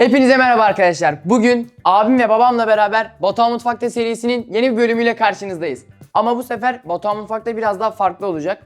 Hepinize merhaba arkadaşlar. Bugün abim ve babamla beraber Batuhan Mutfak'ta serisinin yeni bir bölümüyle karşınızdayız. Ama bu sefer Batuhan Mutfak'ta biraz daha farklı olacak.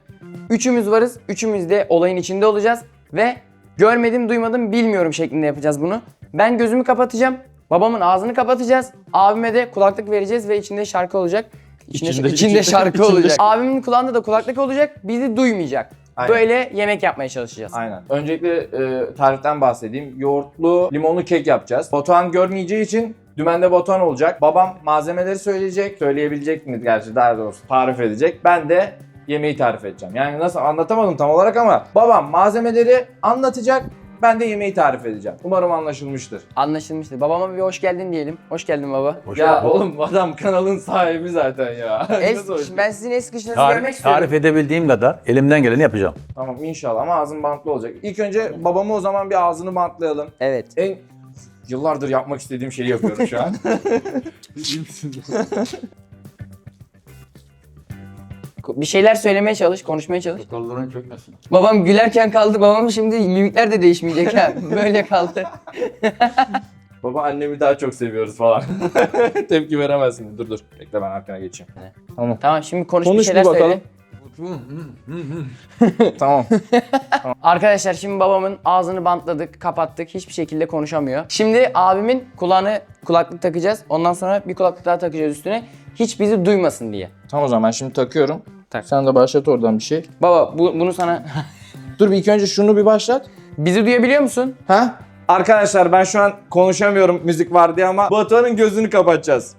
Üçümüz varız, üçümüz de olayın içinde olacağız ve görmedim, duymadım, bilmiyorum şeklinde yapacağız bunu. Ben gözümü kapatacağım, babamın ağzını kapatacağız, abime de kulaklık vereceğiz ve içinde şarkı olacak. İçinde, İçinde- içinde şarkı içinde- olacak. Abimin kulağında da kulaklık olacak, bizi duymayacak. Aynen. Böyle yemek yapmaya çalışacağız. Aynen. Öncelikle e, tariften bahsedeyim. Yoğurtlu limonlu kek yapacağız. Batuhan görmeyeceği için dümende Batuhan olacak. Babam malzemeleri söyleyecek. Söyleyebilecek mi gerçi daha doğrusu tarif edecek. Ben de yemeği tarif edeceğim. Yani nasıl anlatamadım tam olarak ama babam malzemeleri anlatacak. Ben de yemeği tarif edeceğim. Umarım anlaşılmıştır. Anlaşılmıştır. Babama bir hoş geldin diyelim. Hoş geldin baba. ya oğlum adam kanalın sahibi zaten ya. Nasıl hoş- ben sizin el sıkıştığınızı görmek Tarif, istiyorum. tarif edebildiğim kadar elimden geleni yapacağım. Tamam inşallah ama ağzın bantlı olacak. İlk önce babamı o zaman bir ağzını bantlayalım. Evet. En yıllardır yapmak istediğim şeyi yapıyorum şu an. Bir şeyler söylemeye çalış, konuşmaya çalış. Kolların çökmesin. Babam gülerken kaldı. Babam şimdi mimikler de değişmeyecek ha. Böyle kaldı. Baba annemi daha çok seviyoruz falan. Tepki veremezsin. Dur dur. Bekle ben arkana geçeyim. Tamam. Tamam şimdi konuş, bir Konuş bir şeyler bakalım. söyle. tamam. Arkadaşlar şimdi babamın ağzını bantladık, kapattık. Hiçbir şekilde konuşamıyor. Şimdi abimin kulağını kulaklık takacağız. Ondan sonra bir kulaklık daha takacağız üstüne. Hiç bizi duymasın diye. Tamam o zaman ben şimdi takıyorum. Tak. Sen de başlat oradan bir şey. Baba bu, bunu sana... Dur bir ilk önce şunu bir başlat. bizi duyabiliyor musun? Ha? Arkadaşlar ben şu an konuşamıyorum müzik var diye ama Batuhan'ın gözünü kapatacağız.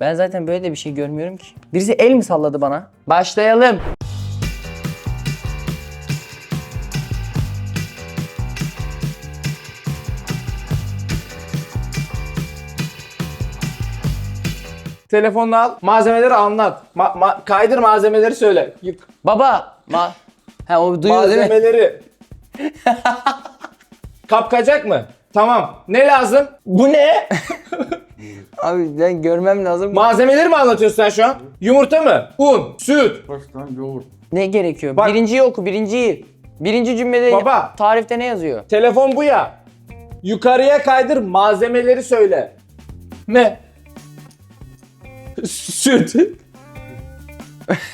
Ben zaten böyle de bir şey görmüyorum ki. Birisi el mi salladı bana? Başlayalım. Telefonunu al, malzemeleri anlat. Ma- ma- kaydır malzemeleri söyle. Yık. Baba. Ma ha o duyuyor değil mi? Malzemeleri. Kapkacak mı? Tamam. Ne lazım? Bu ne? Abi ben görmem lazım. Malzemeleri mi anlatıyorsun sen şu an? Yumurta mı? Un, süt. Baştan yoğurt. ne gerekiyor? Bak- Birinciyi oku, birinciyi. Birinci cümlede Baba. tarifte ne yazıyor? Telefon bu ya. Yukarıya kaydır malzemeleri söyle. Ne? Süt.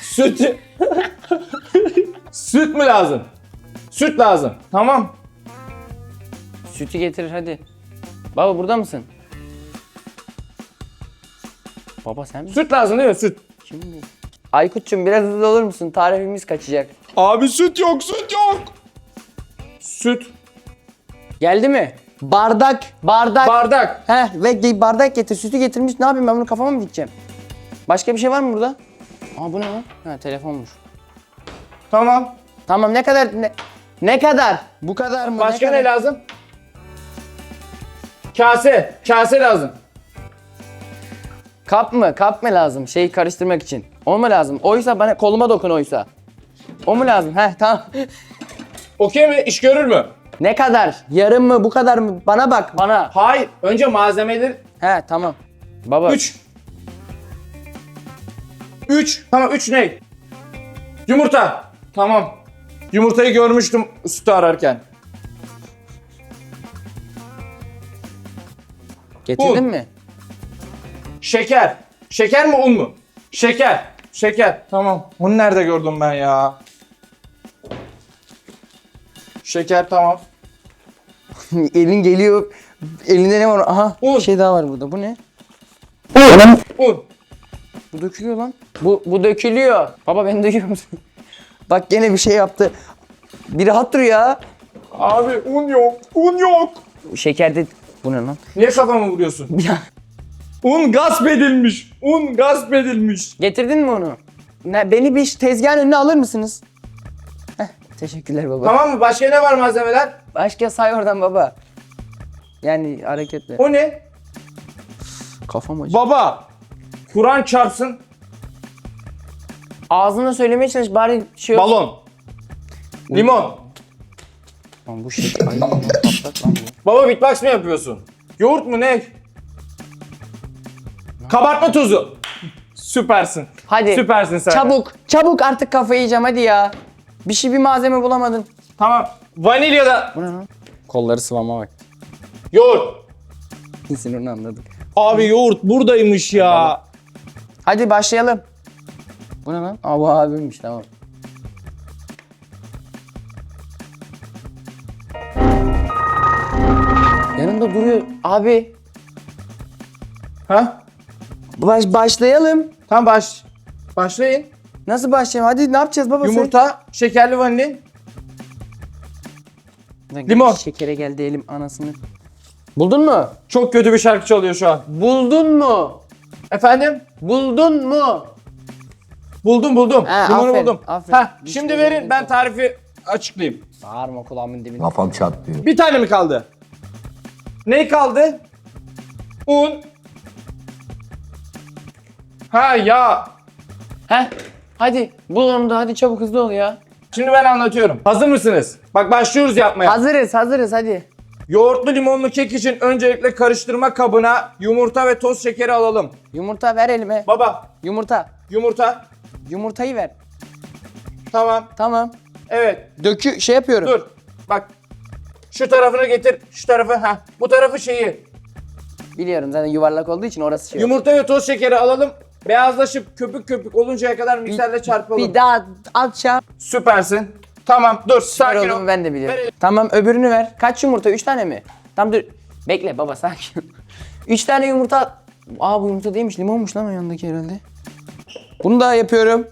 Süt. Süt mü lazım? Süt lazım. Tamam. Sütü getirir hadi. Baba burada mısın? Baba sen mi? Süt lazım değil mi? Süt. Kim bu? Aykut'cum biraz hızlı olur musun? Tarifimiz kaçacak. Abi süt yok, süt yok. Süt. Geldi mi? Bardak, bardak. Bardak. Heh ve ge- bardak getir. Sütü getirmiş. Ne yapayım ben bunu kafama mı dikeceğim? Başka bir şey var mı burada? Aa bu ne lan? Ha telefonmuş. Tamam. Tamam ne kadar ne, ne kadar? Bu kadar mı? Başka kadar? ne lazım? Kase. Kase lazım. Kap mı? Kap mı lazım? Şeyi karıştırmak için. O mu lazım? Oysa bana koluma dokun oysa. O mu lazım? Heh tamam. Okey mi? İş görür mü? ne kadar? Yarım mı? Bu kadar mı? Bana bak bana. Hayır. Önce malzemeleri He tamam. Baba. 3. 3. Tamam 3 ne? Yumurta. Tamam. Yumurtayı görmüştüm sütü ararken. Getirdin Un. mi? Şeker. Şeker mi un mu? Şeker. Şeker. Tamam. Bunu nerede gördüm ben ya? Şeker tamam. Elin geliyor. Elinde ne var? Aha Un. bir şey daha var burada. Bu ne? Un. Bu dökülüyor lan. Bu, bu dökülüyor. Baba beni duyuyor musun? Bak gene bir şey yaptı. Bir rahat dur ya. Abi un yok. Un yok. Şekerde... Bu ne lan? Niye kafamı vuruyorsun? Ya, Un gasp edilmiş. Un gasp edilmiş. Getirdin mi onu? Ne, beni bir tezgahın önüne alır mısınız? Heh, teşekkürler baba. Tamam mı? Başka ne var malzemeler? Başka say oradan baba. Yani hareketle. O ne? Kafam acı. Baba. Kur'an çarpsın. Ağzına söylemeye çalış bari şey yok. Balon. Limon. Lan bu şey. Ay, Baba beatbox mı yapıyorsun? Yoğurt mu ne? Kabartma tozu. Süpersin. Hadi. Süpersin sen. Çabuk. Çabuk artık kafayı yiyeceğim hadi ya. Bir şey bir malzeme bulamadın. Tamam. Vanilya da Bu ne lan? Kolları sıvama bak. yoğurt. Kesin onu anladık. Abi yoğurt buradaymış ya. Hadi başlayalım. Bu ne lan? Aa bu abimmiş tamam. Yanında duruyor. Abi Ha? baş, başlayalım. Tamam baş. Başlayın. Nasıl başlayalım? Hadi ne yapacağız baba? Yumurta, şekerli vanilin. limon. Şekere geldi elim anasını. Buldun mu? Çok kötü bir şarkı çalıyor şu an. Buldun mu? Efendim? Buldun mu? Buldum buldum. Ha, Limonu aferin, buldum. aferin. Ha, Bir şimdi şey verin ben tarifi açıklayayım. Bağırma kulağımın dibinde. Kafam çatlıyor. Bir tane mi kaldı? Ne kaldı? Un. Ha ya. Heh. Hadi bul onu da hadi çabuk hızlı ol ya. Şimdi ben anlatıyorum. Hazır mısınız? Bak başlıyoruz yapmaya. Hazırız hazırız hadi. Yoğurtlu limonlu kek için öncelikle karıştırma kabına yumurta ve toz şekeri alalım. Yumurta ver elime. Baba Yumurta. yumurta. Yumurtayı ver. Tamam. Tamam. Evet. Dökü şey yapıyorum. Dur. Bak. Şu tarafını getir. Şu tarafı. ha. Bu tarafı şeyi. Biliyorum zaten yuvarlak olduğu için orası şey. Yumurta ve toz şekeri alalım. Beyazlaşıp köpük köpük oluncaya kadar mikserle çarpalım. Bir daha aşağı. Süpersin. Tamam dur sakin ol. ben de biliyorum. Ver- Tamam öbürünü ver. Kaç yumurta? Üç tane mi? Tamam dur. Bekle baba sakin. Üç tane yumurta. Aa bu yumurta değilmiş. Limonmuş lan o yanındaki herhalde. Bunu daha yapıyorum.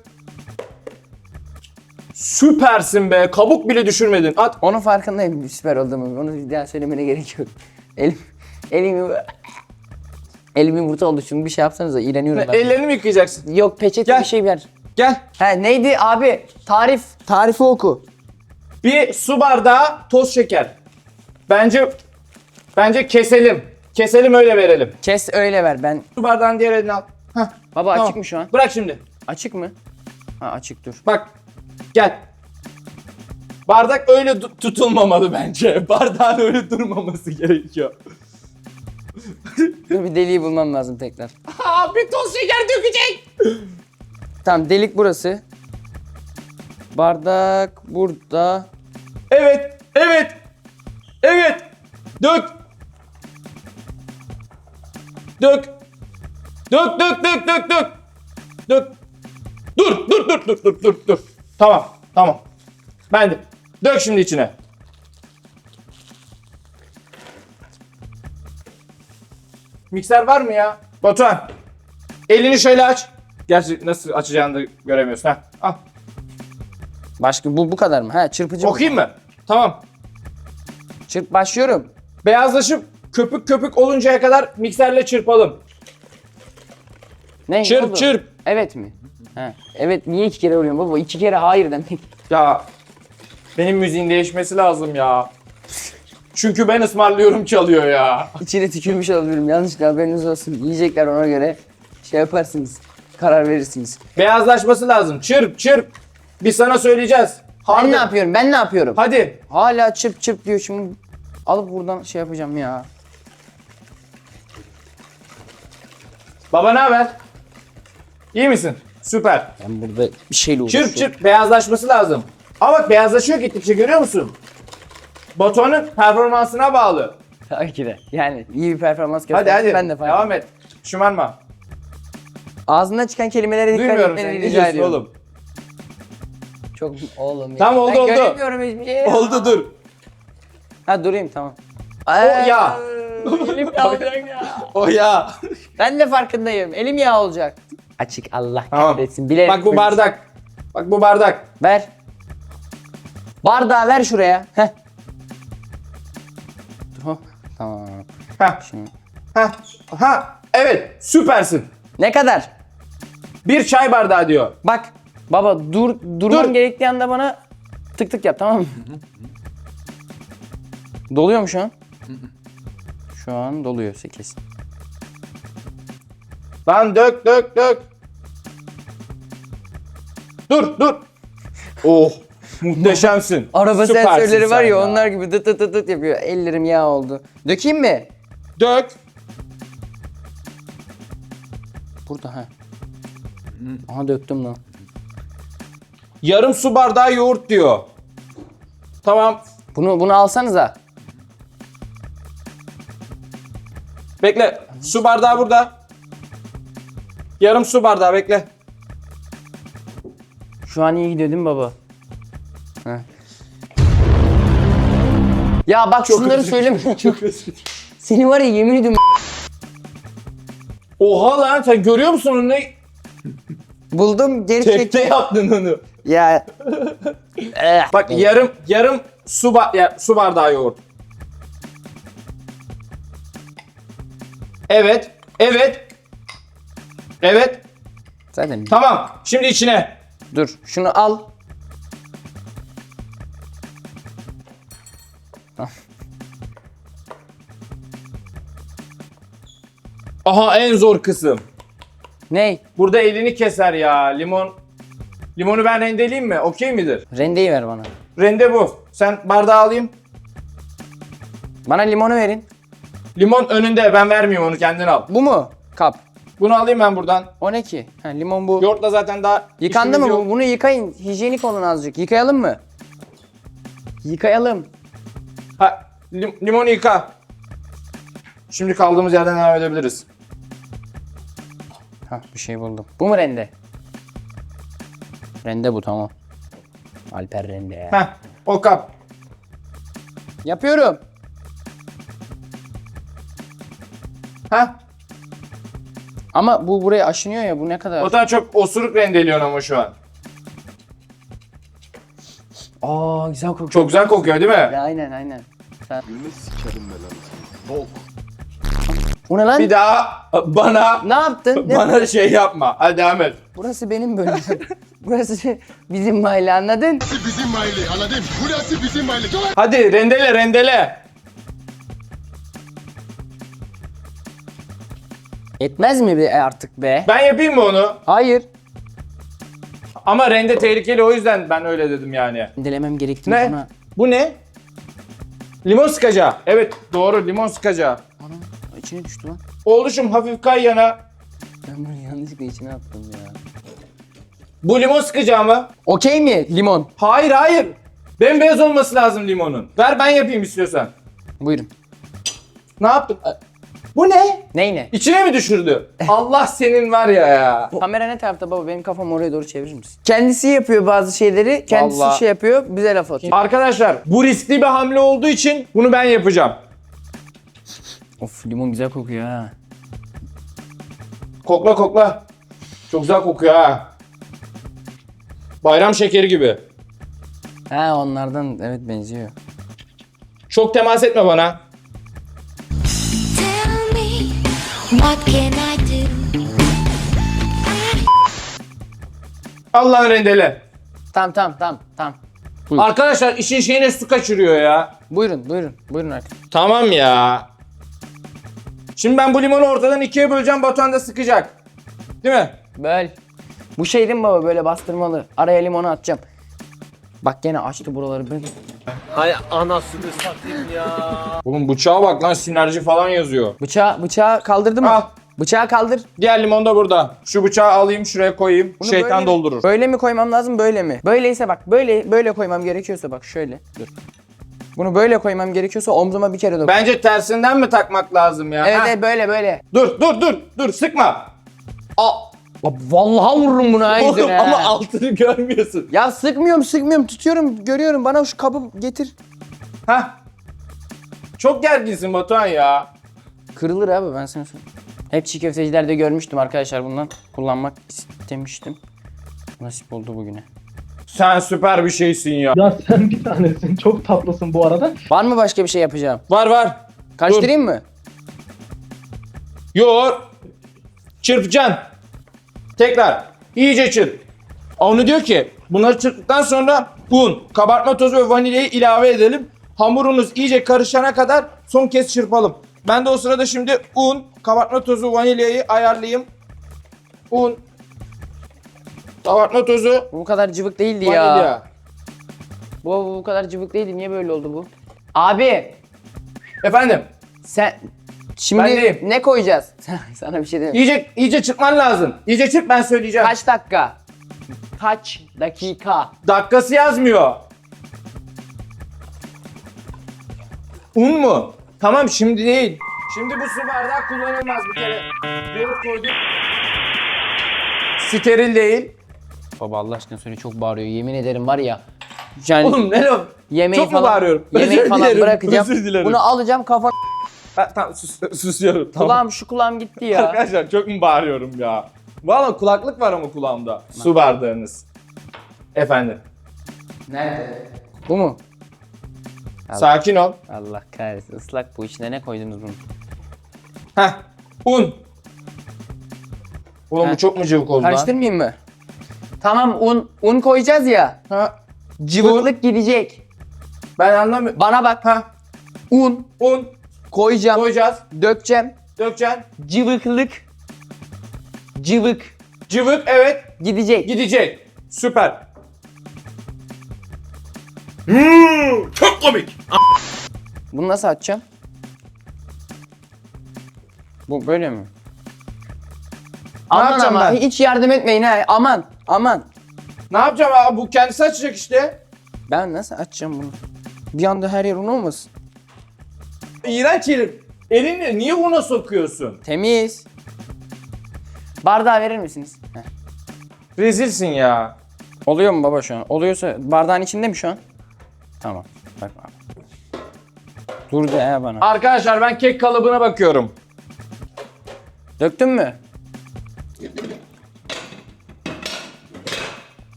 Süpersin be. Kabuk bile düşürmedin. At. Onun farkındayım süper olduğumu. Onu bir daha söylemene gerek yok. Elim, elim, elim yumurta oldu. Şunu bir şey yapsanıza iğreniyorum ben. Ellerini mi yıkayacaksın? Yok peçete Gel. bir şey ver. Gel. He neydi abi? Tarif. Tarifi oku. Bir su bardağı toz şeker. Bence bence keselim. Keselim öyle verelim. Kes öyle ver ben. Su bardağını diğer eline al. Hah. Baba Tamam. açık mı şu an? Bırak şimdi. Açık mı? Ha açık dur. Bak. Gel. Bardak öyle tutulmamalı bence. Bardağın öyle durmaması gerekiyor. Dur bir deliği bulmam lazım tekrar. Aa, bir toz şeker dökecek. Tamam delik burası. Bardak burada. Evet. Evet. Evet. Dök. Dök. Dök dök dök dök dök. Dök. Dur dur dur dur dur dur dur. Tamam tamam. Ben de. Dök şimdi içine. Mikser var mı ya? Batuhan. Elini şöyle aç. Gerçi nasıl açacağını da göremiyorsun. Ha. Al. Başka bu bu kadar mı? Ha çırpıcı. Okuyayım mı? Tamam. Çırp başlıyorum. Beyazlaşıp köpük köpük oluncaya kadar mikserle çırpalım. Ne Çırp oldu? çırp. Evet mi? Evet niye iki kere vuruyorsun baba? İki kere hayır demek. Ya benim müziğin değişmesi lazım ya. Çünkü ben ısmarlıyorum çalıyor ya. İçine tükürmüş olabilirim. Yanlışlıkla haberiniz olsun. Yiyecekler ona göre şey yaparsınız. Karar verirsiniz. Beyazlaşması lazım. Çırp çırp. Biz sana söyleyeceğiz. Ben ne yapıyorum? Ben ne yapıyorum? Hadi. Hala çırp çırp diyor şimdi. Alıp buradan şey yapacağım ya. Baba ne haber? İyi misin? Süper. Ben burada bir şeyle uğraşıyorum. Çırp çırp beyazlaşması lazım. Ama bak beyazlaşıyor gittikçe görüyor musun? Batuhan'ın performansına bağlı. Tabii ki de. Yani iyi bir performans Hadi göster. hadi. Ben de fark Devam et. Şımarma. Ağzından çıkan kelimelere dikkat Duymuyorum etmeni. Ne rica diyorsun ediyorum. oğlum? Çok oğlum ya. Tamam, oldu, ben oldu. göremiyorum hiçbir şey. Oldu dur. Ha durayım tamam. O ya. Elim yağ olacak ya. O ya. Ben de farkındayım. Elim yağ olacak. Açık Allah Tamam. kahretsin. Bilerek Bak bu koymuş. bardak. Bak bu bardak. Ver. Bardağı ver şuraya. Heh. Hop, Tamam. Heh. Şimdi. Heh. Ha. Evet. Süpersin. Ne kadar? Bir çay bardağı diyor. Bak baba dur durmam Dur. gerektiği anda bana tık tık yap tamam mı? Doluyor mu şu an? Şu an doluyor 8. Lan dök dök dök. Dur dur. Oh. Muhteşemsin. Araba Süpersin sensörleri var sen ya, onlar gibi dıt dıt dıt dıt yapıyor. Ellerim yağ oldu. Dökeyim mi? Dök. Burada ha. Aha döktüm lan. Yarım su bardağı yoğurt diyor. Tamam. Bunu bunu alsanıza. Bekle. Su bardağı burada. Yarım su bardağı bekle. Şu an iyi gidiyor değil mi baba? Heh. Ya bak şunları söyleme. Çok. Seni var ya yemin ediyorum Oha lan sen görüyor musun onu ne? buldum geri Tekte yaptın onu. Ya. Eh. Bak yarım yarım su ba- ya, su bardağı yoğurt. Evet. Evet. Evet. Zaten Tamam. Şimdi içine. dur şunu al. Aha en zor kısım. Ney? Burada elini keser ya. Limon. Limonu ben rendeleyeyim mi? Okey midir? Rendeyi ver bana. Rende bu. Sen bardağı alayım. Bana limonu verin. Limon önünde. Ben vermiyorum onu kendin al. Bu mu? Kap. Bunu alayım ben buradan. O ne ki? Ha, limon bu. Yoğurtla zaten daha Yıkandı mı bu? yok. Bunu yıkayın. Hijyenik olun azıcık. Yıkayalım mı? Yıkayalım. Ha, lim- limonu yıka. Şimdi kaldığımız yerden devam edebiliriz. Hah bir şey buldum. Bu mu rende? Rende bu tamam. Alper rende ya. Heh, o kap. Yapıyorum. Heh, Ama bu buraya aşınıyor ya bu ne kadar? o da çok osuruk rendeliyorsun ama şu an. Aa güzel kokuyor. Çok güzel kokuyor değil mi? Ya, aynen aynen. Sen... Bu ne lan? Bir daha bana Ne yaptın? Ne? bana şey yapma. Hadi devam et. Burası benim bölümüm. Burası bizim mahalle anladın? Burası bizim mahalle anladın? Burası bizim mahalle. Hadi rendele rendele. Etmez mi be artık be? Ben yapayım mı onu? Hayır. Ama rende tehlikeli o yüzden ben öyle dedim yani. Delemem gerektiğini Ne? sana. Bu ne? Limon sıkacağı. Evet doğru limon sıkacağı. Anam içine düştü lan. Oğluşum hafif kay yana. Ben bunu yanlışlıkla içine attım ya. Bu limon sıkacağı mı? Okey mi limon? Hayır hayır. Bembeyaz olması lazım limonun. Ver ben yapayım istiyorsan. Buyurun. Ne yaptın? Bu ne? Ney ne? İçine mi düşürdü? Allah senin var ya ya. Kamera ne tarafta baba? Benim kafam oraya doğru çevirir misin? Kendisi yapıyor bazı şeyleri. Kendisi Vallahi. şey yapıyor. Bize laf atıyor. Arkadaşlar bu riskli bir hamle olduğu için bunu ben yapacağım. Of limon güzel kokuyor ha. Kokla kokla. Çok güzel kokuyor ha. Bayram şekeri gibi. Ha onlardan evet benziyor. Çok temas etme bana. What can I do? Allah'ın rendele. Tamam tamam tamam tamam. Arkadaşlar işin şeyine su kaçırıyor ya. Buyurun buyurun. Buyurun arkadaşlar. Tamam ya. Şimdi ben bu limonu ortadan ikiye böleceğim. Batuhan da sıkacak. Değil mi? Böl. Bu şey değil mi baba böyle bastırmalı. Araya limonu atacağım. Bak gene açtı buraları böyle. Oğlum bıçağa bak lan sinerji falan yazıyor. Bıçağı, bıçağı kaldırdı mı? Al. Bıçağı kaldır. Diğer limon da burada. Şu bıçağı alayım şuraya koyayım. Bunu Şeytan böyle doldurur. Böyle mi koymam lazım böyle mi? Böyleyse bak böyle böyle koymam gerekiyorsa bak şöyle. Dur. Bunu böyle koymam gerekiyorsa omzuma bir kere dokun. Bence tersinden mi takmak lazım ya? Evet, Ha? evet böyle böyle. Dur dur dur dur sıkma. Al. Vallahi vururum bunu ha Oğlum yüzüne. ama altını görmüyorsun. Ya sıkmıyorum sıkmıyorum tutuyorum görüyorum bana şu kabı getir. Hah. Çok gerginsin Batuhan ya. Kırılır abi ben sana söyleyeyim. Hep çiğ köftecilerde görmüştüm arkadaşlar bundan kullanmak istemiştim. Nasip oldu bugüne. Sen süper bir şeysin ya. Ya sen bir tanesin. Çok tatlısın bu arada. Var mı başka bir şey yapacağım? Var var. Karıştırayım mı? Yoğur. Çırpacaksın. Tekrar. İyice çırp. Onu diyor ki bunları çırptıktan sonra un, kabartma tozu ve vanilyayı ilave edelim. Hamurunuz iyice karışana kadar son kez çırpalım. Ben de o sırada şimdi un, kabartma tozu, vanilyayı ayarlayayım. Un, kabartma tozu, Bu kadar cıvık değildi ya. vanilya. Bu, bu bu kadar cıvık değildi. Niye böyle oldu bu? Abi Efendim sen şimdi Bendeyim. ne koyacağız? Sana bir şey diyeyim. iyice iyice çırpman lazım. İyice çırp ben söyleyeceğim. Kaç dakika? Kaç dakika? Dakikası yazmıyor. Un mu? Tamam şimdi değil. Şimdi bu su bardağı kullanılmaz bir kere. Yoğurt koyduk. Steril değil. Baba Allah aşkına söyle çok bağırıyor. Yemin ederim var ya. Yani Oğlum ne lan? yemeği çok mu falan, bağırıyorum? Yemeği Özür falan dilerim, bırakacağım. özür dilerim. Bunu alacağım kafa Ha, tamam sus, susuyorum. Tamam. kulağım şu kulağım gitti ya. Arkadaşlar çok mu bağırıyorum ya? Valla kulaklık var ama kulağımda. Su bardağınız. Efendim. Nerede? Bu mu? Sakin ol. Allah kahretsin ıslak bu içine ne koydunuz bunu? Heh. Un. Oğlum Heh. bu çok mu cıvık oldu lan? Karıştırmayayım mı? Tamam un un koyacağız ya. Ha. Cıvıklık gidecek. Ben anlamıyorum. Bana bak. Ha. Un Un koyacağım. koyacağız. Dökeceğim. Dökeceksin. Cıvıklık. Cıvık. Cıvık evet Gidecek. gidecek. Süper. Bunu nasıl açacağım? Bu böyle mi? Aman yapacağım ama ben? hiç yardım etmeyin ha. Aman aman. Ne yapacağım abi? Bu kendisi açacak işte. Ben nasıl açacağım bunu? Bir anda her yer un olmasın. İğrenç herif. Elini niye una sokuyorsun? Temiz. Bardağı verir misiniz? Heh. Rezilsin ya. Oluyor mu baba şu an? Oluyorsa bardağın içinde mi şu an? Tamam. Bak bak. Dur de bana. Arkadaşlar ben kek kalıbına bakıyorum. Döktün mü?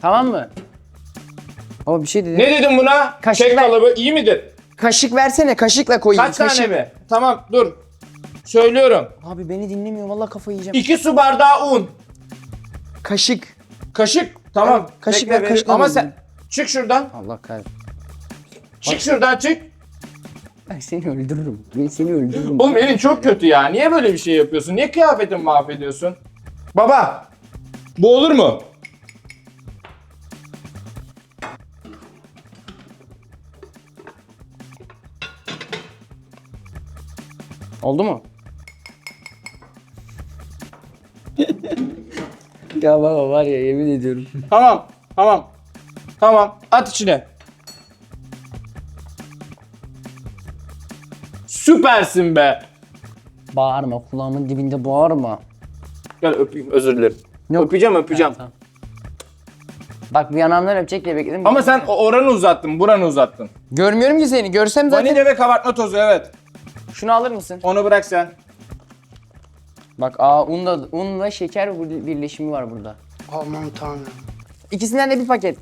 Tamam mı? Baba bir şey dedi. Ne dedim buna? Kaşık kek ver. kalıbı iyi midir? Kaşık versene kaşıkla koyayım. Kaç tane Kaşık. mi? Tamam dur. Söylüyorum. Abi beni dinlemiyor vallahi kafayı yiyeceğim. 2 su bardağı un. Kaşık. Kaşık. Tamam. Evet, kaşık Bekle, ver, kaşıkla Ama sen çık şuradan. Allah kahretsin. Çık şuradan çık. Ben seni öldürürüm. Ben seni öldürürüm. Oğlum elin çok kötü ya. Niye böyle bir şey yapıyorsun? Niye kıyafetimi mahvediyorsun? Baba. Bu olur mu? Oldu mu? ya baba var ya yemin ediyorum. Tamam. Tamam. Tamam. At içine. Süpersin be. Bağırma kulağımın dibinde bağırma. Gel öpeyim özür dilerim. Yok. Öpeceğim öpeceğim. Ha, tamam. Bak bir yanağımdan öpecek diye bekledim. Ama sen oranı uzattın, buranı uzattın. Görmüyorum ki seni. Görsem zaten. Vanilya ve kabartma tozu evet. Şunu alır mısın? Onu bırak sen. Bak aa unla, unla şeker bir- birleşimi var burada. Aman tanrım. İkisinden de bir paket.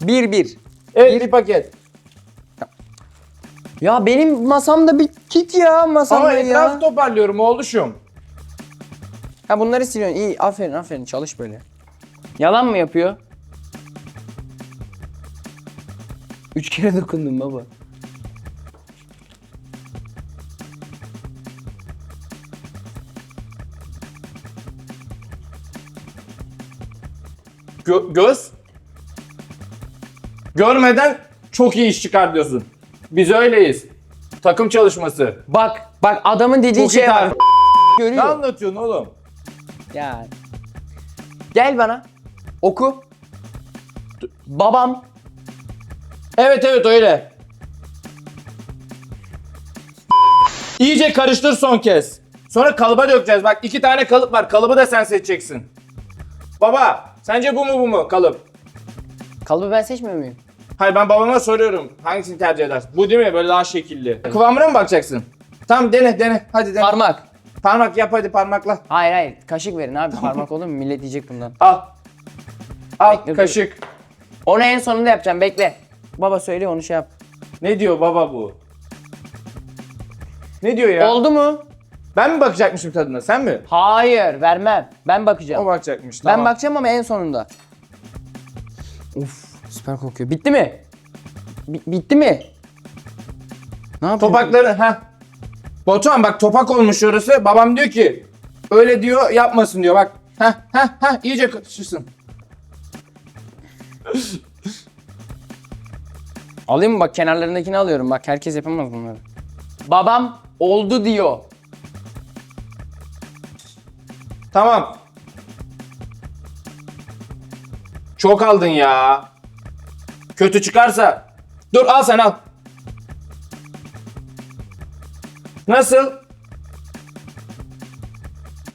Bir bir. Evet bir paket. Ya benim masamda bir kit ya masamda Ama ya. etrafı toparlıyorum oğluşum. Ha bunları siliyorsun. İyi aferin aferin çalış böyle. Yalan mı yapıyor? Üç kere dokundum baba. Gö- göz. Görmeden çok iyi iş çıkar diyorsun. Biz öyleyiz. Takım çalışması. Bak bak adamın dediği Çok iyi şey var. tarif. Ne Görüyor. anlatıyorsun oğlum? Ya. Gel bana. Oku. Babam Evet evet öyle. İyice karıştır son kez. Sonra kalıba dökeceğiz. Bak iki tane kalıp var. Kalıbı da sen seçeceksin. Baba sence bu mu bu mu kalıp? kalıbı ben seçmiyor muyum? Hayır ben babama soruyorum. Hangisini tercih edersin? Bu değil mi? Böyle daha şekilli. Kıvamına mı bakacaksın? Tamam dene dene. Hadi dene. Parmak. Parmak yap hadi parmakla. Hayır hayır kaşık verin abi parmak olur mu? Millet yiyecek bundan. Al. Al Bekle, dur. kaşık. Onu en sonunda yapacağım bekle. Baba söyle onu şey yap. Ne diyor baba bu? Ne diyor ya? Oldu mu? Ben mi bakacakmışım tadına? Sen mi? Hayır vermem. Ben O bakacağım. bakacakmış. Ben Tamam. bakacağım ama en sonunda. Uf süper kokuyor. Bitti mi? Bi- bitti mi? Ne yapıyorsun? Topakları ha. Batuhan bak topak olmuş orası. Babam diyor ki öyle diyor yapmasın diyor bak. Ha ha ha iyice karışırsın. Alayım mı bak kenarlarındakini alıyorum bak herkes yapamaz bunları. Babam oldu diyor. Tamam. Çok aldın ya. Kötü çıkarsa Dur al sen al. Nasıl?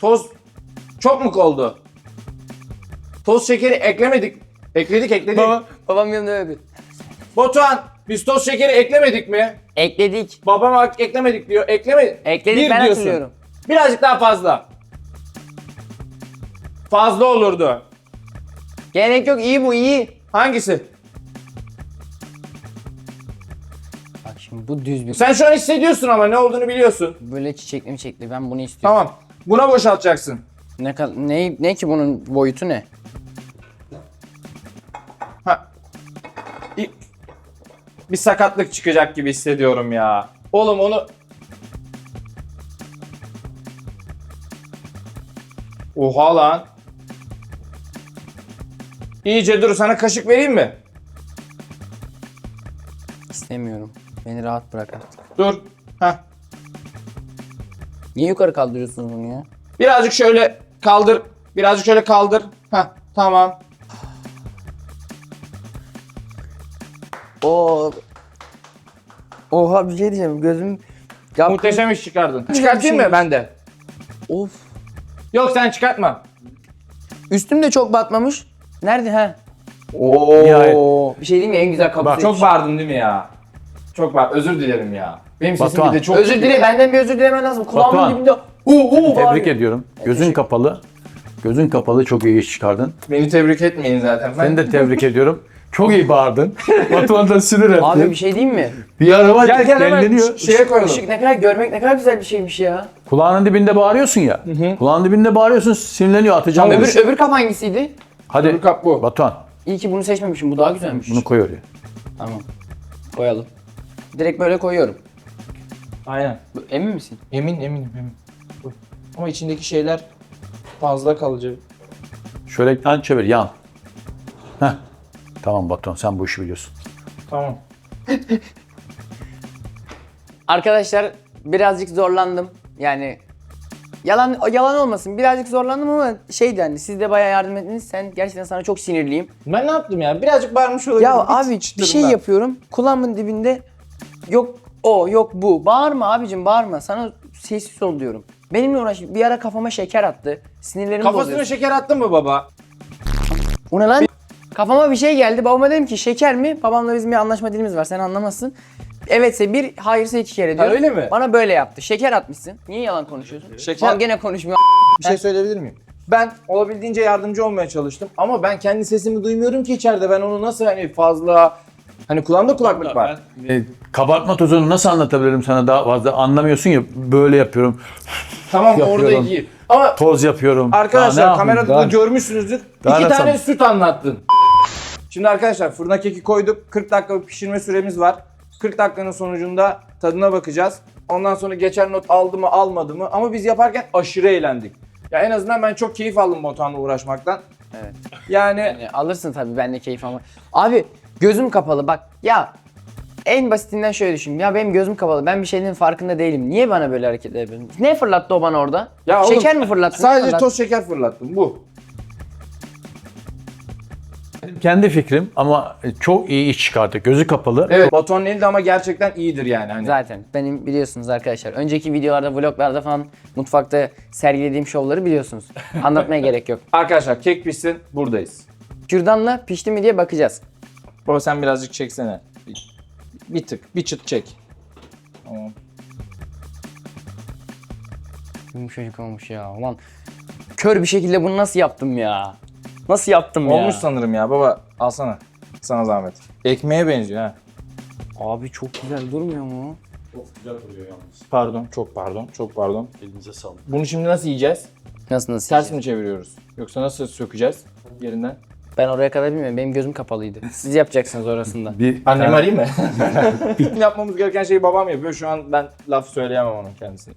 Toz çok mu oldu? Toz şekeri eklemedik. Ekledik ekledik. Baba, babam yanında öyle. Batuhan biz toz şekeri eklemedik mi? Ekledik. Babam eklemedik diyor. Ekleme. Ekledik Bir ben diyorsun. hatırlıyorum. Birazcık daha fazla. Fazla olurdu. Gerek yok iyi bu iyi. Hangisi? Bak şimdi bu düz bir Sen şu an hissediyorsun ama ne olduğunu biliyorsun. böyle çiçekli mi çiçekli ben bunu istiyorum. Tamam. Buna boşaltacaksın. Ne, kadar ne, ne ki bunun boyutu ne? Ha. İ- Bir sakatlık çıkacak gibi hissediyorum ya. Oğlum onu... Oha lan. İyice dur sana kaşık vereyim mi? İstemiyorum. Beni rahat bırak artık. Dur. Heh. Niye yukarı kaldırıyorsunuz bunu ya? Birazcık şöyle kaldır. Birazcık şöyle kaldır. Heh, tamam. Oo. Oha bir şey diyeceğim gözüm... Ya, Muhteşem iş çıkardın. Çıkartayım mı ben de? Of. Yok sen çıkartma. Üstüm de çok batmamış. Nerede ha? Nihayet. Oo. Bir şey diyeyim mi en güzel kapı Bak, Çok bağırdın değil mi ya? Çok bağır. Özür dilerim ya. Benim sesim Batuhan. bir de çok... Özür dile benden bir özür dilemen lazım. Kulağımın Batuhan. dibinde. Hu hu Tebrik bağırıyor. ediyorum. Gözün kapalı. Gözün kapalı çok iyi iş çıkardın. Beni tebrik etmeyin zaten. Ben... Seni de tebrik ediyorum. Çok iyi bağırdın. Batuhan da sinir etti. Abi bir şey diyeyim mi? bir araba Gel gel hemen kendiniyor. şeye koyalım. Işık ne kadar görmek ne kadar güzel bir şeymiş ya. Kulağının dibinde bağırıyorsun ya. Kulağının dibinde bağırıyorsun sinirleniyor atacağım. Öbür, öbür kap hangisiydi? Hadi Öbür kap bu. Batuhan İyi ki bunu seçmemişim. Bu daha güzelmiş. bunu koy oraya. Tamam. Koyalım. Direkt böyle koyuyorum. Aynen. Bu- Emin misin? Emin eminim emin. Bu. Ama içindeki şeyler fazla kalıcı. Şöyle yan çevir yan. Heh. Tamam Batuhan sen bu işi biliyorsun. Tamam. Arkadaşlar birazcık zorlandım. Yani yalan yalan olmasın. Birazcık zorlandım ama şeydi hani siz de bayağı yardım ettiniz. Sen gerçekten sana çok sinirliyim. Ben ne yaptım ya? Birazcık bağırmış olabilirim. Ya Hiç abi bir şey yapıyorum. Kulağımın dibinde yok o yok bu. Bağırma abicim bağırma. Sana sessiz ol diyorum. Benimle uğraş. Bir ara kafama şeker attı. Sinirlerimi Kafasına bozuyorsun. şeker attın mı baba? O ne lan? Kafama bir şey geldi. Babama dedim ki şeker mi? Babamla bizim bir anlaşma dilimiz var. Sen anlamazsın. Evetse bir, hayırsa iki kere diyor. öyle mi? Bana böyle yaptı. Şeker atmışsın. Niye yalan konuşuyorsun? Şeker- Lan gene konuşmuyor. Bir şey söyleyebilir miyim? Ben olabildiğince yardımcı olmaya çalıştım ama ben kendi sesimi duymuyorum ki içeride. Ben onu nasıl hani fazla hani kulağımda kulaklık var. E, kabartma tozunu nasıl anlatabilirim sana daha fazla anlamıyorsun ya böyle yapıyorum. Tamam orada Yapıyorum. iyi. Ama Toz yapıyorum. Daha ne arkadaşlar yapayım? kamerada Daha- da görmüşsünüzdür. Daha İki ne tane süt anlattın. Şimdi arkadaşlar fırına keki koyduk. 40 dakika pişirme süremiz var. 40 dakikanın sonucunda tadına bakacağız. Ondan sonra geçer not aldı mı almadı mı? Ama biz yaparken aşırı eğlendik. Ya en azından ben çok keyif aldım Batuhan'la uğraşmaktan. Evet. Yani Yani alırsın tabii ben de keyif ama. Abi gözüm kapalı bak ya en basitinden şöyle düşün. Ya benim gözüm kapalı. Ben bir şeylerin farkında değilim. Niye bana böyle hareket ediyorsun? Ne fırlattı o bana orada? Ya oğlum, Şeker mi fırlattı? Ne sadece fırlattı? toz şeker fırlattım bu. Kendi fikrim ama çok iyi iş çıkardı. Gözü kapalı. Evet Batuhan'ın eli de ama gerçekten iyidir yani. Hani. Zaten benim biliyorsunuz arkadaşlar. Önceki videolarda, vloglarda falan mutfakta sergilediğim şovları biliyorsunuz. Anlatmaya gerek yok. Arkadaşlar kek pişsin buradayız. Kürdanla pişti mi diye bakacağız. Baba sen birazcık çeksene. Bir, bir tık, bir çıt çek. Tamam. Yumuşacık olmuş ya. Ulan kör bir şekilde bunu nasıl yaptım ya? Nasıl yaptım ya? Olmuş sanırım ya baba. Alsana. Sana zahmet. Ekmeğe benziyor ha. Abi çok güzel durmuyor mu? Çok güzel duruyor yalnız. Pardon, çok pardon, çok pardon. Elinize sağlık. Bunu şimdi nasıl yiyeceğiz? Nasıl nasıl? Ters yiyeceğiz? mi çeviriyoruz? Yoksa nasıl sökeceğiz yerinden? Ben oraya kadar bilmiyorum. Benim gözüm kapalıydı. Siz yapacaksınız orasında. Bir Annemi arayayım mı? Yapmamız gereken şeyi babam yapıyor. Şu an ben laf söyleyemem onun kendisine.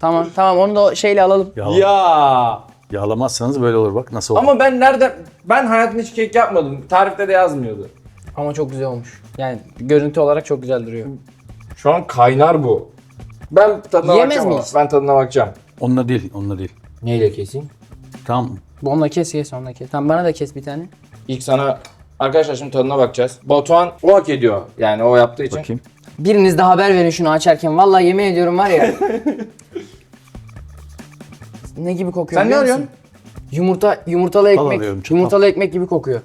tamam tamam onu da şeyle alalım. Yağla- ya. Yağlamazsanız böyle olur bak nasıl olur. Ama ben nereden... Ben hayatımda hiç kek yapmadım. Tarifte de yazmıyordu. Ama çok güzel olmuş. Yani görüntü olarak çok güzel duruyor. Şu an kaynar bu. Ben tadına Yiyemez bakacağım ama. miyiz? Ben tadına bakacağım. Onunla değil, onunla değil. Neyle keseyim? Tamam. Bu onunla kes kes onunla kes. Tamam bana da kes bir tane. İlk sana Arkadaşlar şimdi tadına bakacağız. Batuhan o hak ediyor. Yani o yaptığı için. Bakayım. Biriniz de haber verin şunu açarken. Vallahi yemin ediyorum var ya. ne gibi kokuyor Sen ne biliyor musun? arıyorsun? Yumurta, yumurtalı Çatal ekmek. arıyorum, çatal. Yumurtalı ekmek gibi kokuyor.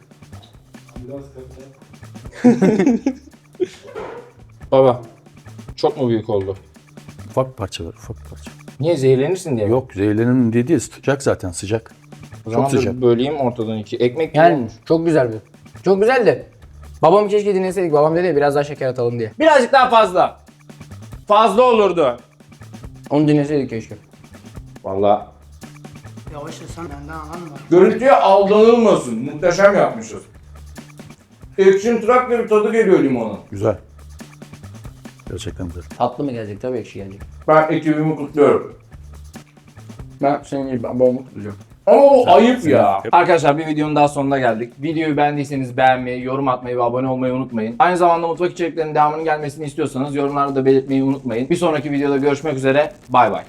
Baba. Çok mu büyük oldu? Ufak parçalar, ufak parça. Niye zehirlenirsin diye mi? Yok zehirlenin dediği sıcak zaten sıcak. O zaman çok dur sıcak. böleyim ortadan iki. Ekmek gibi Yani olmuş. çok güzel bir. Çok güzel de. Babamı keşke dinleseydik. Babam dedi ya biraz daha şeker atalım diye. Birazcık daha fazla. Fazla olurdu. Onu dinleseydik keşke. Vallahi Yavaş sen benden alan. Görüntüye aldanılmasın. Muhteşem yapmışız. Ekşim trak bir tadı geliyor limonun. Güzel. Gerçekten güzel. Tatlı mı gelecek? Tabii ekşi gelecek. Ben ekibimi kutluyorum. Ben senin gibi babamı kutlayacağım. Ama o ayıp ya. Arkadaşlar bir videonun daha sonuna geldik. Videoyu beğendiyseniz beğenmeyi, yorum atmayı ve abone olmayı unutmayın. Aynı zamanda mutfak içeriklerinin devamının gelmesini istiyorsanız yorumlarda da belirtmeyi unutmayın. Bir sonraki videoda görüşmek üzere. Bay bay.